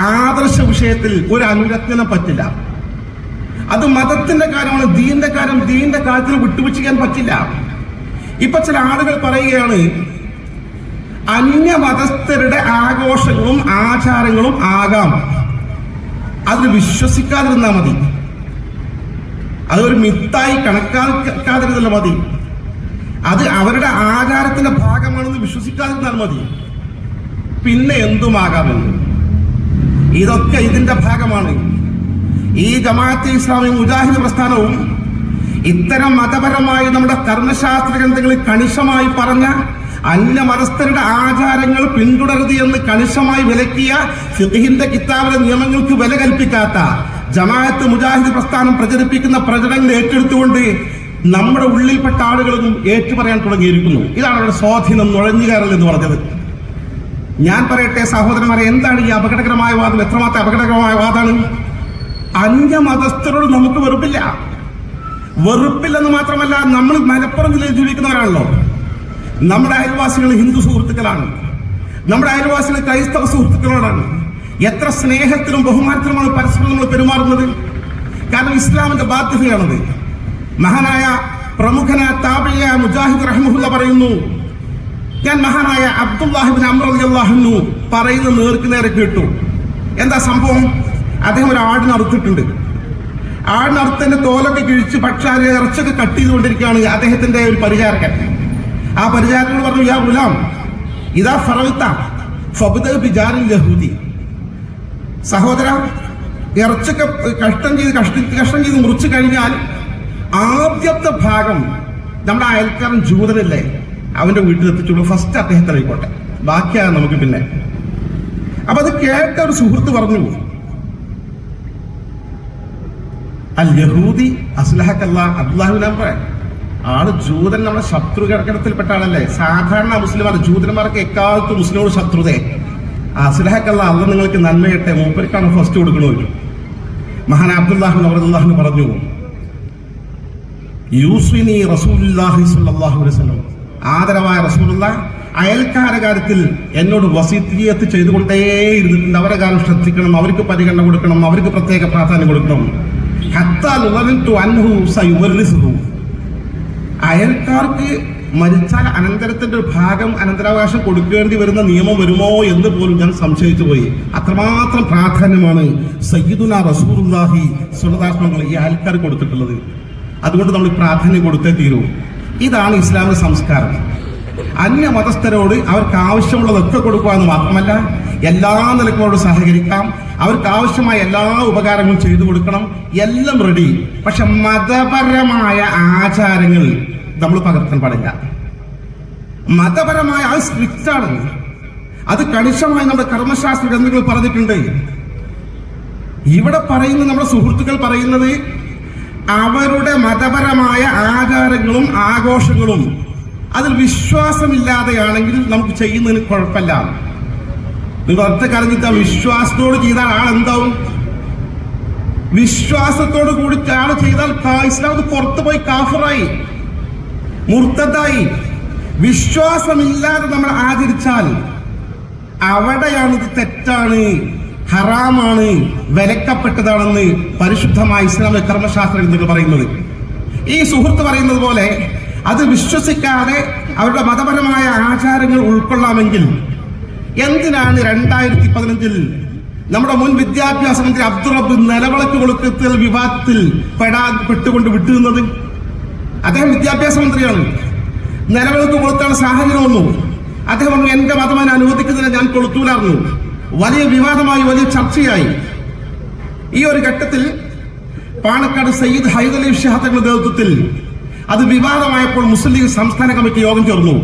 ആദർശ വിഷയത്തിൽ ഒരു അനുരജ്ഞനം പറ്റില്ല. അത് മതത്തിന്റെ കാര്യമാണ് ദീന്റെ കാര്യം ദീന്റെ കാര്യത്തിൽ വിട്ടുപിച്ചിക്കാൻ പറ്റില്ല. ഇപ്പൊ ചില ആളുകൾ പറയുകയാണ് അന്യമതസ്ഥരുടെ ആഘോഷങ്ങളും ആചാരങ്ങളും ആകാം. അതിൽ വിശ്വസിക്കാതിരുന്നാൽ മതി. അതൊരു മിത്തായി കണക്കാക്കാതിരുന്നല്ല മതി. അത് അവരുടെ ആചാരത്തിന്റെ ഭാഗമാണെന്ന് വിശ്വസിക്കാതിരുന്നാൽ മതി. പിന്നെ എന്തുമാകാമെന്ന്? ഇതൊക്കെ ഇതിന്റെ ഭാഗമാണ്. ഈ ജമാഅത്തെ ഇസ്ലാമി മുജാഹിദ് പ്രസ്ഥാനവും ഇത്തരം മതപരമായി നമ്മുടെ കർമ്മശാസ്ത്ര ഗ്രന്ഥങ്ങളിൽ കണിശമായി പറഞ്ഞ അന്യമതസ്ഥരുടെ ആചാരങ്ങൾ പിന്തുടരുത് എന്ന് കണിശമായി വിലക്കിയ ഫിഖിന്റെ കിതാബിലെ നിയമങ്ങൾക്ക് വില കൽപ്പിക്കാത്ത ജമാഅത്ത് മുജാഹിദ് പ്രസ്ഥാനം പ്രചരിപ്പിക്കുന്ന പ്രചരണങ്ങൾ ഏറ്റെടുത്തുകൊണ്ട് നമ്മുടെ ഉള്ളിൽപ്പെട്ട ആളുകളും ഏറ്റുപറയാൻ തുടങ്ങിയിരിക്കുന്നു. ഇതാണ് അവരുടെ സ്വാധീനം നുഴഞ്ഞുകയറൽ എന്ന് പറഞ്ഞത്. ഞാൻ പറയട്ടെ സഹോദരന്മാരെ എന്താണ് ഈ അപകടകരമായ വാദം? എത്രമാത്രം അപകടകരമായ വാദമാണ് അന്യമതസ്ഥരോട് നമുക്ക് വെറുപ്പില്ല. വെറുപ്പില്ലെന്ന് മാത്രമല്ല നമ്മൾ മലപ്പുറം ജില്ലയിൽ ജീവിക്കുന്നവരാണല്ലോ. നമ്മുടെ അയൽവാസികൾ ഹിന്ദു സുഹൃത്തുക്കളാണ്. നമ്മുടെ അയൽവാസികൾ ക്രൈസ്തവ സുഹൃത്തുക്കളോടാണ്. എത്ര സ്നേഹത്തിലും ബഹുമാനത്തിലുമാണ് പരസ്പരം നമ്മൾ പെരുമാറുന്നത്? കാരണം ഇസ്ലാമിന്റെ ബാധ്യതയാണത്. മഹാനായ പ്രമുഖനായ താപിയ മുജാഹിദ് റഹ്മുല്ല പറയുന്നു ഞാൻ മഹാനായ അബ്ദുല്ലാഹിബിൻ അമ്രല്ലാഹുന്നു പറയുന്ന നേർക്ക് നേരെ കേട്ടു. എന്താ സംഭവം? അദ്ദേഹം ഒരു ആടിനറുത്തിട്ടുണ്ട് അറുത്തിട്ടുണ്ട് ആടിന് അറുത്തതിന്റെ തോലൊക്കെ കിഴിച്ച് പക്ഷെ ഇറച്ചൊക്കെ കട്ട് ചെയ്തുകൊണ്ടിരിക്കുകയാണ് അദ്ദേഹത്തിന്റെ ഒരു പരിചാരകൻ. ആ പരിചാരകൻ പറഞ്ഞു യാ ഗുലാം ഇതാ ഫറവിത്ത ഫബുദ യഹൂദി. സഹോദര ഇറച്ചൊക്കെ കഷ്ടം ചെയ്ത് കഷ്ട കഷ്ടം ചെയ്ത് മുറിച്ചു കഴിഞ്ഞാൽ ആദ്യത്തെ ഭാഗം നമ്മുടെ അയൽക്കാരൻ ജൂതനല്ലേ? അവന്റെ വീട്ടിൽ എത്തിച്ചുള്ളൂ. ഫസ്റ്റ് അദ്ദേഹത്തെ ആയിക്കോട്ടെ ബാക്കിയാണ് നമുക്ക് പിന്നെ. അപ്പൊ അത് കേട്ട ഒരു സുഹൃത്ത് പറഞ്ഞു അൽ യഹൂദി അസ്ലഹക്കല്ല അബ്ദുല്ലാഹുവിൻ പറയാം ആൾ ജൂതൻ നമ്മുടെ ശത്രു കിടക്കണത്തിൽപ്പെട്ട ആളല്ലേ സാധാരണ മുസ്ലിമാർ ജൂതന്മാർക്ക് എക്കാലത്തും മുസ്ലിമോട് ശത്രുതയെ അസ്ലഹക്കല്ല അല്ല നിങ്ങൾക്ക് നന്മയട്ടെ മൂപ്പർക്കാണ് ഫസ്റ്റ് കൊടുക്കണമല്ലോ. മഹാൻ അബ്ദുല്ലാഹു അബ്ദുല്ലാഹു പറഞ്ഞു. യൂസ്വിനി റസൂലുള്ളാഹി സ്വല്ലല്ലാഹു അലൈഹി വസല്ലം. ആദരവായ റസൂലുള്ള അയൽക്കാര കാര്യത്തിൽ എന്നോട് വസീത്തിയത്ത് ചെയ്തുകൊണ്ടേ ഇരുന്നിട്ടുണ്ട് അവരെ കാര്യം ശ്രദ്ധിക്കണം അവർക്ക് പരിഗണന കൊടുക്കണം അവർക്ക് പ്രത്യേക പ്രാധാന്യം കൊടുക്കണം. അയൽക്കാർക്ക് മരിച്ചാൽ അനന്തരത്തിന്റെ ഒരു ഭാഗം അനന്തരാവകാശം കൊടുക്കേണ്ടി വരുന്ന നിയമം വരുമോ എന്ന് പോലും ഞാൻ സംശയിച്ചു പോയി. അത്രമാത്രം പ്രാധാന്യമാണ് സയ്യിദുന റസൂലുള്ളാഹി സുലതാത്മകൾ ഈ അയൽക്കാർ കൊടുത്തിട്ടുള്ളത്. അതുകൊണ്ട് നമ്മൾ പ്രാധാന്യം കൊടുത്തേ തീരൂ. ഇതാണ് ഇസ്ലാമിക സംസ്കാരം. അന്യ മതസ്ഥരോട് അവർക്ക് ആവശ്യമുള്ളതൊക്കെ കൊടുക്കുക എന്ന് മാത്രമല്ല എല്ലാ നിലക്കോടും സഹകരിക്കാം. അവർക്ക് ആവശ്യമായ എല്ലാ ഉപകാരങ്ങളും ചെയ്തു കൊടുക്കണം. എല്ലാം റെഡി പക്ഷെ മതപരമായ ആചാരങ്ങൾ നമ്മൾ പകർത്താൻ പാടില്ല. മതപരമായ അത് സ്ട്രിക്റ്റ് ആണ് അത് കണിശമായി നമ്മുടെ കർമ്മശാസ്ത്ര ഗ്രന്ഥങ്ങൾ പറഞ്ഞിട്ടുണ്ട്. ഇവിടെ പറയുന്ന നമ്മുടെ സുഹൃത്തുക്കൾ പറയുന്നത് അവരുടെ മതപരമായ ആചാരങ്ങളും ആഘോഷങ്ങളും അതിൽ വിശ്വാസമില്ലാതെയാണെങ്കിൽ നമുക്ക് ചെയ്യുന്നതിന് കുഴപ്പമില്ല. നിങ്ങൾ ഒറ്റ കരഞ്ഞിട്ട് വിശ്വാസത്തോട് ചെയ്താൽ ആളെന്താവും വിശ്വാസത്തോട് കൂടി ആൾ ചെയ്താൽ കാ- ഇസ്ലാം അത് പുറത്തു പോയി കാഫറായി മുർത്തതായി വിശ്വാസമില്ലാതെ നമ്മൾ ആചരിച്ചാൽ അവിടെയാണ് ഇത് തെറ്റാണ്. ഹറാമാണ് വിലക്കപ്പെട്ടതാണെന്ന് പരിശുദ്ധമായ ഇസ്ലാമിക കർമ്മശാസ്ത്ര ഗ്രന്ഥങ്ങൾ പറയുന്നത്. ഈ സുഹൃത്ത് പറയുന്നത് പോലെ അത് വിശ്വസിക്കാതെ അവരുടെ മതപരമായ ആചാരങ്ങൾ ഉൾക്കൊള്ളാമെങ്കിൽ എന്തിനാണ് രണ്ടായിരത്തി പതിനഞ്ചിൽ നമ്മുടെ മുൻ വിദ്യാഭ്യാസ മന്ത്രി അബ്ദുൾ റബ്ബ് നിലവിളക്ക് കൊളുക്കത്തിൽ വിവാദത്തിൽ പെടാ പെട്ടുകൊണ്ട് വിട്ടുന്നത് അദ്ദേഹം വിദ്യാഭ്യാസ മന്ത്രിയാണ്. നിലവിളക്ക് കൊളുത്താണ് സാഹചര്യം വന്നു. അദ്ദേഹം എന്റെ മതം അനുവദിക്കുന്നില്ല ഞാൻ കൊളുത്തൂലായിരുന്നു വലിയ വിവാദമായി വലിയ ചർച്ചയായി. ഈ ഒരു ഘട്ടത്തിൽ പാണക്കാട് സയ്യിദ് ഹൈദലി ഷഹാ തങ്ങളുടെ നേതൃത്വത്തിൽ അത് വിവാദമായപ്പോൾ മുസ്ലിം ലീഗ് സംസ്ഥാന കമ്മിറ്റി യോഗം ചേർന്നു.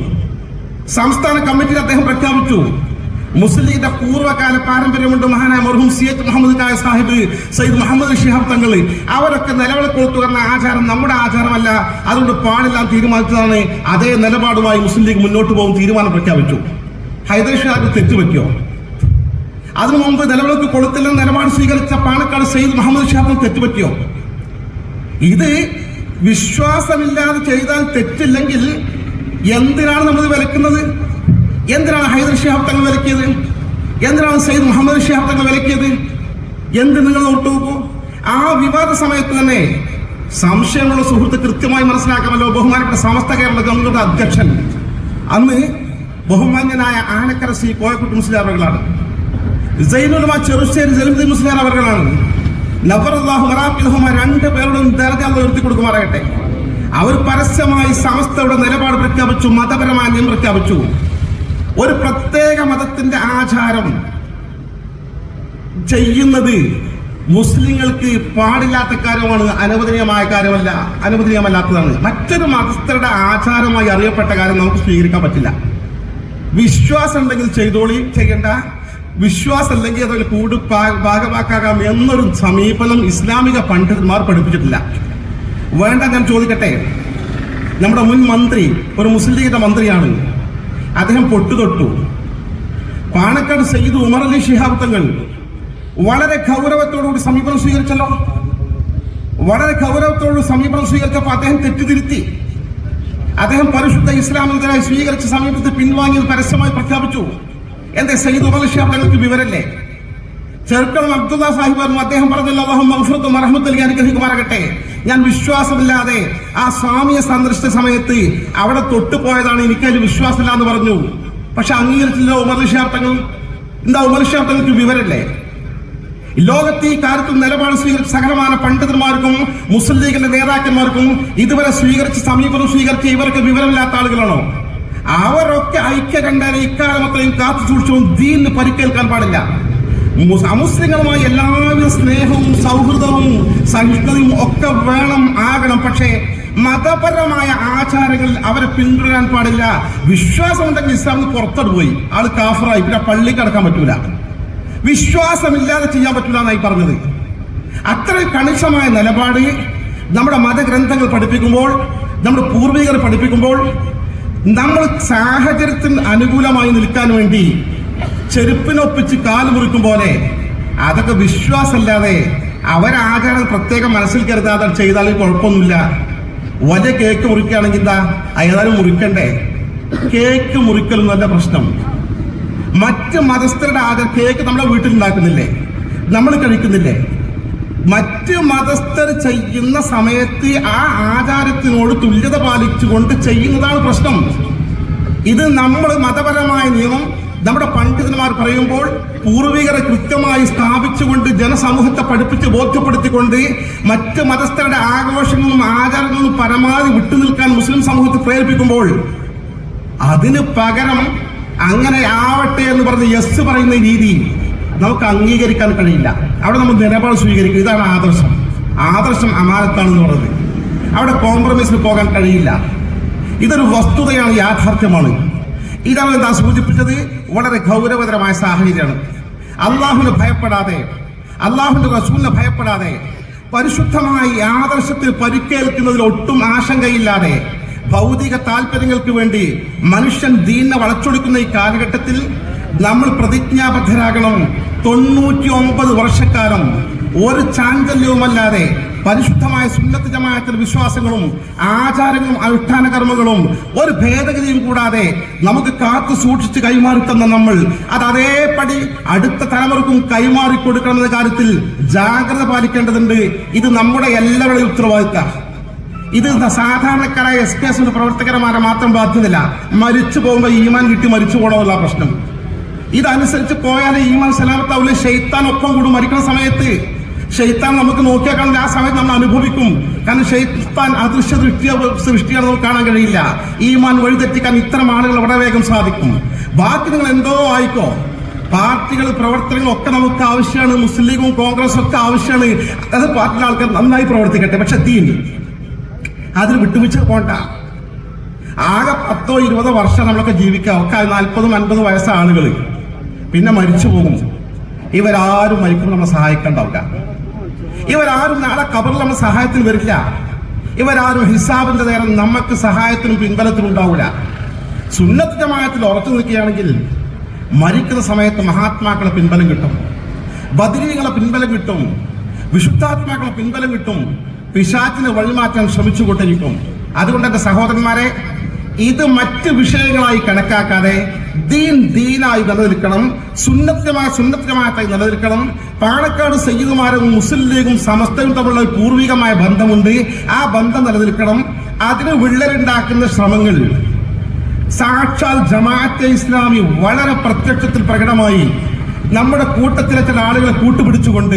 സംസ്ഥാന കമ്മിറ്റിയിൽ അദ്ദേഹം പ്രഖ്യാപിച്ചു മുസ്ലിം ലീഗിന്റെ പൂർവകാല പാരമ്പര്യമുണ്ട് മഹാനായ മർഹൂം സി എച്ച് മുഹമ്മദ് കായ സാഹിബ് സയ്യിദ് മുഹമ്മദ് ഷിഹാബ് തങ്ങൾ. അവരൊക്കെ നിലവിളക്കൊടുത്തു എന്ന ആചാരം നമ്മുടെ ആചാരമല്ല. അതുകൊണ്ട് പാടില്ല തീരുമാനിച്ചതാണ് അതേ നിലപാടുമായി മുസ്ലിം ലീഗ് മുന്നോട്ട് പോകും തീരുമാനം പ്രഖ്യാപിച്ചു. ഹൈദരാബാദ് തെറ്റുപറ്റിയോ? അതിനു മുമ്പ് നിലവിളക്ക് കൊടുത്തില്ലെന്ന് നിലപാട് സ്വീകരിച്ച പാണക്കാട് സെയ്ദ് മുഹമ്മദ് ഷാഫിന് തെറ്റുപറ്റിയോ? ഇത് വിശ്വാസമില്ലാതെ ചെയ്താൽ തെറ്റില്ലെങ്കിൽ എന്തിനാണ് നമ്മൾ വിലക്കുന്നത്? എന്തിനാണ് ഹൈദർ ഷിഹാബ് തങ്ങൾ വിലക്കിയത്? എന്തിനാണ് സയ്യിദ് മുഹമ്മദ് ഷിഹാബ് തങ്ങൾ വിലക്കിയത്? എന്ത് നിങ്ങൾ ഒട്ടുപോകൂ ആ വിവാദ സമയത്ത് തന്നെ സംശയമുള്ള സുഹൃത്ത് കൃത്യമായി മനസ്സിലാക്കാമല്ലോ. ബഹുമാനപ്പെട്ട സമസ്ത കേരള ഗവൺമെന്റ് അധ്യക്ഷൻ. അന്ന് ബഹുമാന്യനായ ആനക്കര സി കോയക്കുട്ടി മുസ്ലിം അവരുകളാണ് സൈനുലമ ചെറുശ്ശേരി സലിമതി മുസ്ലിയാർ അവർകളാണ് നബർദാഹു മറാബിദുഹുമ രണ്ട് പേരോടും ദർഗ ഉയർത്തി കൊടുക്കുമാറാകട്ടെ. അവർ പരസ്യമായി സമസ്തയുടെ നിലപാട് പ്രഖ്യാപിച്ചു മതപരമായ നിയമം പ്രഖ്യാപിച്ചു. ഒരു പ്രത്യേക മതത്തിന്റെ ആചാരം ചെയ്യുന്നത് മുസ്ലിങ്ങൾക്ക് പാടില്ലാത്ത കാര്യമാണ് അനുവദനീയമായ കാര്യമല്ല അനുവദനീയമല്ലാത്തതാണ്. മറ്റൊരു മതസ്ഥരുടെ ആചാരമായി അറിയപ്പെട്ട കാര്യം നമുക്ക് സ്വീകരിക്കാൻ പറ്റില്ല. വിശ്വാസം ഉണ്ടെങ്കിൽ ചെയ്തോളി ചെയ്യേണ്ട. വിശ്വാസം അല്ലെങ്കിൽ അതിൽ കൂട് ഭാഗമാക്കാകാം ഭാഗമാക്കാം എന്നൊരു സമീപനം ഇസ്ലാമിക പണ്ഡിതന്മാർ പഠിപ്പിച്ചിട്ടില്ല. വേണ്ട ഞാൻ ചോദിക്കട്ടെ? നമ്മുടെ മുൻ മന്ത്രി ഒരു മുസ്ലിം ലീഗിന്റെ മന്ത്രിയാണ്. അദ്ദേഹം പൊട്ടുതൊട്ടു. പാണക്കാട് സയ്യിദ് ഉമർ അലി ഷിഹാബ് തങ്ങൾ വളരെ ഗൗരവത്തോടുകൂടി സമീപനം സ്വീകരിച്ചല്ലോ. വളരെ ഗൗരവത്തോട് സമീപനം സ്വീകരിച്ചപ്പോൾ അദ്ദേഹം തെറ്റിതിരുത്തി. അദ്ദേഹം പരിശുദ്ധ ഇസ്ലാമിനെതിരായി സ്വീകരിച്ച സമീപത്തെ പിൻവാങ്ങിയത് പരസ്യമായി പ്രഖ്യാപിച്ചു. എന്തേ സയ്യിദ് ഉമർ വിവരല്ലേ? ചെറുക്കളം അബ്ദുള്ള സാഹിബ് പറഞ്ഞു അദ്ദേഹം പറഞ്ഞല്ലോ അള്ളാഹു മഹഫുറത്തും മറഹമത്തുൽ അനുഗ്രഹിക്കുമാറാകട്ടെ ഞാൻ വിശ്വാസമില്ലാതെ ആ സ്വാമിയെ സന്ദർശിച്ച സമയത്ത് അവിടെ തൊട്ടുപോയതാണ് എനിക്കതിൽ വിശ്വാസമില്ല എന്ന് പറഞ്ഞു. പക്ഷെ അംഗീകരിച്ചില്ല ഉമർ ശാബ്ദങ്ങൾ എന്താ ഉമർ ശാബ്ദങ്ങൾക്ക് വിവരല്ലേ? ലോകത്ത് ഈ കാര്യത്തിൽ നിലപാട് സ്വീകരിച്ച സകലമാന പണ്ഡിതന്മാർക്കും മുസ്ലിം ലീഗിന്റെ നേതാക്കന്മാർക്കും ഇതുവരെ സ്വീകരിച്ച സമീപനം സ്വീകരിച്ച ഇവർക്ക് വിവരമില്ലാത്ത ആളുകളാണോ? അവരൊക്കെ ഐക്യകണ്ഠനെ ഇക്കാലം അത്രയും കാത്തു സൂക്ഷിച്ചും ദീനിന് പരിക്കേൽക്കാൻ പാടില്ല. മുസ്- അമുസ്ലിങ്ങളുമായി എല്ലാവിധ സ്നേഹവും സൗഹൃദവും സഹിഷ്ണുതയും ഒക്കെ വേണം ആകണം. പക്ഷേ മതപരമായ ആചാരങ്ങളിൽ അവരെ പിന്തുടരാൻ പാടില്ല. വിശ്വാസം വിശ്വാസമുണ്ടെങ്കിൽ ഇസ്ലാമിന് പുറത്തോട്ട് പോയി. ആൾ കാഫറായി. പിന്നെ പള്ളി കടക്കാൻ പറ്റൂല. വിശ്വാസമില്ലാതെ ചെയ്യാൻ പറ്റൂല എന്നായി പറഞ്ഞത്. അത്ര കണിശമായ നിലപാട് നമ്മുടെ മതഗ്രന്ഥങ്ങൾ പഠിപ്പിക്കുമ്പോൾ നമ്മുടെ പൂർവികർ പഠിപ്പിക്കുമ്പോൾ നമ്മൾ സാഹചര്യത്തിന് അനുകൂലമായി നിൽക്കാൻ വേണ്ടി ചെരുപ്പിനൊപ്പിച്ച് കാൽ മുറിക്കും പോലെ അതൊക്കെ വിശ്വാസമല്ലാതെ അവരാചാരം പ്രത്യേകം മനസ്സിൽ കരുതാതെ ചെയ്താലും കുഴപ്പമൊന്നുമില്ല. വലിയ കേക്ക് മുറിക്കുകയാണെങ്കിൽ എന്താ? അയാളും മുറിക്കണ്ടേ? കേക്ക് മുറിക്കലൊന്നല്ല പ്രശ്നം. മറ്റ് മതസ്ഥരുടെ ആചാരം കേക്ക് നമ്മുടെ വീട്ടിൽ ഉണ്ടാക്കുന്നില്ലേ നമ്മൾ കഴിക്കുന്നില്ലേ? മറ്റ് മതസ്ഥർ ചെയ്യുന്ന സമയത്ത് ആ ആചാരത്തിനോട് തുല്യത പാലിച്ചുകൊണ്ട് ചെയ്യുന്നതാണ് പ്രശ്നം. ഇത് നമ്മൾ മതപരമായ നിയമം നമ്മുടെ പണ്ഡിതന്മാർ പറയുമ്പോൾ പൂർവികരെ കൃത്യമായി സ്ഥാപിച്ചുകൊണ്ട് ജനസമൂഹത്തെ പഠിപ്പിച്ച് ബോധ്യപ്പെടുത്തിക്കൊണ്ട് മറ്റ് മതസ്ഥരുടെ ആഘോഷങ്ങളും ആചാരങ്ങളും പരമാവധി വിട്ടുനിൽക്കാൻ മുസ്ലിം സമൂഹത്തെ പ്രേരിപ്പിക്കുമ്പോൾ അതിന് പകരം അങ്ങനെ ആവട്ടെ എന്ന് പറഞ്ഞ് യെസ് പറയുന്ന രീതി നമുക്ക് അംഗീകരിക്കാൻ കഴിയില്ല. അവിടെ നമ്മൾ നിലപാട് സ്വീകരിക്കും. ഇതാണ് ആദർശം. ആദർശം അമാനത്താണെന്ന് പറയുന്നത്. അവിടെ കോംപ്രമൈസിന് പോകാൻ കഴിയില്ല. ഇതൊരു വസ്തുതയാണ് യാഥാർത്ഥ്യമാണ്. ഇതാണ് എന്താ സൂചിപ്പിച്ചത്? വളരെ ഗൗരവതരമായ സാഹചര്യമാണ്. അള്ളാഹുവിനെ ഭയപ്പെടാതെ അള്ളാഹുവിന്റെ റസൂലിനെ ഭയപ്പെടാതെ പരിശുദ്ധമായി ആദർശത്തിൽ പരിക്കേൽക്കുന്നതിൽ ഒട്ടും ആശങ്കയില്ലാതെ ഭൗതിക താല്പര്യങ്ങൾക്ക് വേണ്ടി മനുഷ്യൻ ദീനെ വളച്ചൊടുക്കുന്ന ഈ കാലഘട്ടത്തിൽ നമ്മൾ പ്രതിജ്ഞാബദ്ധരാകണം. തൊണ്ണൂറ്റി ഒമ്പത് വർഷക്കാലം ഒരു ചാഞ്ചല്യവുമല്ലാതെ പരിശുദ്ധമായ സുന്നത്ത് ജമാത്തിൽ വിശ്വാസങ്ങളും ആചാരങ്ങളും അനുഷ്ഠാന കർമ്മങ്ങളും ഒരു ഭേദഗതിയും കൂടാതെ നമുക്ക് കാത്തു സൂക്ഷിച്ച് കൈമാറി തന്ന നമ്മൾ അത് അതേപടി അടുത്ത തലമുറക്കും കൈമാറി കൊടുക്കണമെന്ന കാര്യത്തിൽ ജാഗ്രത പാലിക്കേണ്ടതുണ്ട്. ഇത് നമ്മുടെ എല്ലാവരുടെയും ഉത്തരവാദിത്ത. ഇത് സാധാരണക്കാരായ എസ് കെ എസിന്റെ പ്രവർത്തകന്മാരെ മാത്രം ബാധ്യതയില്ല. മരിച്ചു പോകുമ്പോൾ ഈമാൻ കിട്ടി മരിച്ചു പോകണമെന്നുള്ള പ്രശ്നം. ഇതനുസരിച്ച് പോയാൽ ഈ മനസ്സിലാവത്താവില്ല ഷെയ്ത്താൻ ഒപ്പം കൂടും. മരിക്കുന്ന സമയത്ത് ഷെയ്ത്താൻ നമുക്ക് നോക്കിയാൽ കാണുന്ന ആ സമയത്ത് നമ്മൾ അനുഭവിക്കും. കാരണം ഷെയ്ത്താൻ അദൃശ്യ ദൃഷ്ടിയ സൃഷ്ടിയാണ് നമുക്ക് കാണാൻ കഴിയില്ല. ഈ മാൻ വഴിതെറ്റിക്കാൻ ഇത്തരം ആളുകൾ വളരെ വേഗം സാധിക്കും. ബാക്കി നിങ്ങൾ എന്തോ ആയിക്കോ. പാർട്ടികൾ പ്രവർത്തനങ്ങൾ ഒക്കെ നമുക്ക് ആവശ്യമാണ്. മുസ്ലിം ലീഗും കോൺഗ്രസും ഒക്കെ ആവശ്യമാണ്. അത് പാർട്ടിയിലെ ആൾക്കാർ നന്നായി പ്രവർത്തിക്കട്ടെ. പക്ഷെ തീൻ അതിന് വിട്ടുവീഴ്ച പോണ്ട. ആകെ പത്തോ ഇരുപതോ വർഷം നമ്മളൊക്കെ ജീവിക്കാം. ഒക്കെ നാൽപ്പതും അൻപതും വയസ്സാണ് ആളുകൾ പിന്നെ മരിച്ചു പോകും. ഇവരാരും മരിക്കുമ്പോൾ നമ്മളെ സഹായിക്കണ്ടാവില്ല ഇവരാരും നാളെ കബറിൽ നമ്മൾ സഹായത്തിന് വരില്ല. ഇവരാരും ഹിസാബിന്റെ നേരം നമുക്ക് സഹായത്തിനും പിൻബലത്തിനും ഉണ്ടാവില്ല സുന്നത്ത് ജമാഅത്തിൽ ഉറച്ചു നിൽക്കുകയാണെങ്കിൽ മരിക്കുന്ന സമയത്ത് മഹാത്മാക്കളെ പിൻബലം കിട്ടും. ബദരീകളെ പിൻബലം കിട്ടും. വിശുദ്ധാത്മാക്കളെ പിൻബലം കിട്ടും. പിശാച്ചിനെ വഴിമാറ്റാൻ ശ്രമിച്ചുകൊണ്ടിരിക്കും. അതുകൊണ്ട് എന്റെ സഹോദരന്മാരെ ഇത് മറ്റ് വിഷയങ്ങളായി കണക്കാക്കാതെ ദീൻ ദീനായി നിലനിൽക്കണം സുന്നത്യമായ സുന്നത്യമായി നിലനിൽക്കണം. പാണക്കാട് സയ്യിദുമാരും മുസ്ലിം ലീഗും സമസ്തയും തമ്മിലുള്ള ഒരു പൂർവികമായ ബന്ധമുണ്ട്. ആ ബന്ധം നിലനിൽക്കണം. അതിന് വിള്ളലുണ്ടാക്കുന്ന ശ്രമങ്ങൾ. സാക്ഷാൽ ജമാഅത്തെ ഇസ്ലാമി വളരെ പ്രത്യക്ഷത്തിൽ പ്രകടമായി. നമ്മുടെ കൂട്ടത്തിലെ ചില ആളുകളെ കൂട്ടുപിടിച്ചുകൊണ്ട്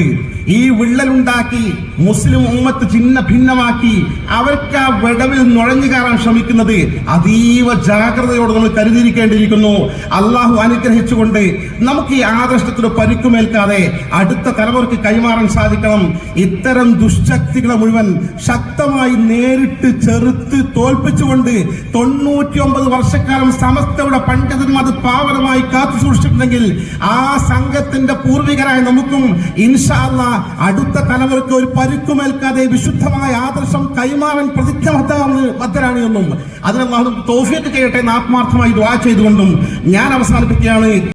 ഈ വിള്ളലുണ്ടാക്കി മുസ്ലിം ഉമ്മത്ത് ചിഹ്ന ഭിന്നമാക്കി അവർക്ക് ആ വിടവിൽ നുഴഞ്ഞു കയറാൻ ശ്രമിക്കുന്നത് അതീവ ജാഗ്രതയോട് നമ്മൾ കരുതിയിരിക്കേണ്ടിയിരിക്കുന്നു. അള്ളാഹു അനുഗ്രഹിച്ചുകൊണ്ട് നമുക്ക് ഈ ആദർശത്തിന് പരിക്കുമേൽക്കാതെ അടുത്ത തലമുറയ്ക്ക് കൈമാറാൻ സാധിക്കണം. ഇത്തരം ദുശക്തികളെ മുഴുവൻ ശക്തമായി നേരിട്ട് ചെറുത്ത് തോൽപ്പിച്ചുകൊണ്ട് തൊണ്ണൂറ്റി ഒമ്പത് വർഷക്കാലം സമസ്തയുടെ പണ്ഡിതന്മാർ അത് പാവനമായി കാത്തു സൂക്ഷിച്ചിട്ടുണ്ടെങ്കിൽ ആ സംഘത്തിന്റെ പൂർവികരായ നമുക്കും ഇൻഷാല്ല അടുത്ത തലമുറയ്ക്ക് ഒരു പരുക്കുമേൽക്കാതെ വിശുദ്ധമായ ആദർശം കൈമാറാൻ പ്രതിജ്ഞബദ്ധമാണ് എന്നും അതിനെ തോഫിയൊക്കെ ചെയ്യട്ടെ എന്ന് ആത്മാർത്ഥമായി ദ്വാ ചെയ്തുകൊണ്ടും ഞാൻ അവസാനിപ്പിക്കുകയാണ്.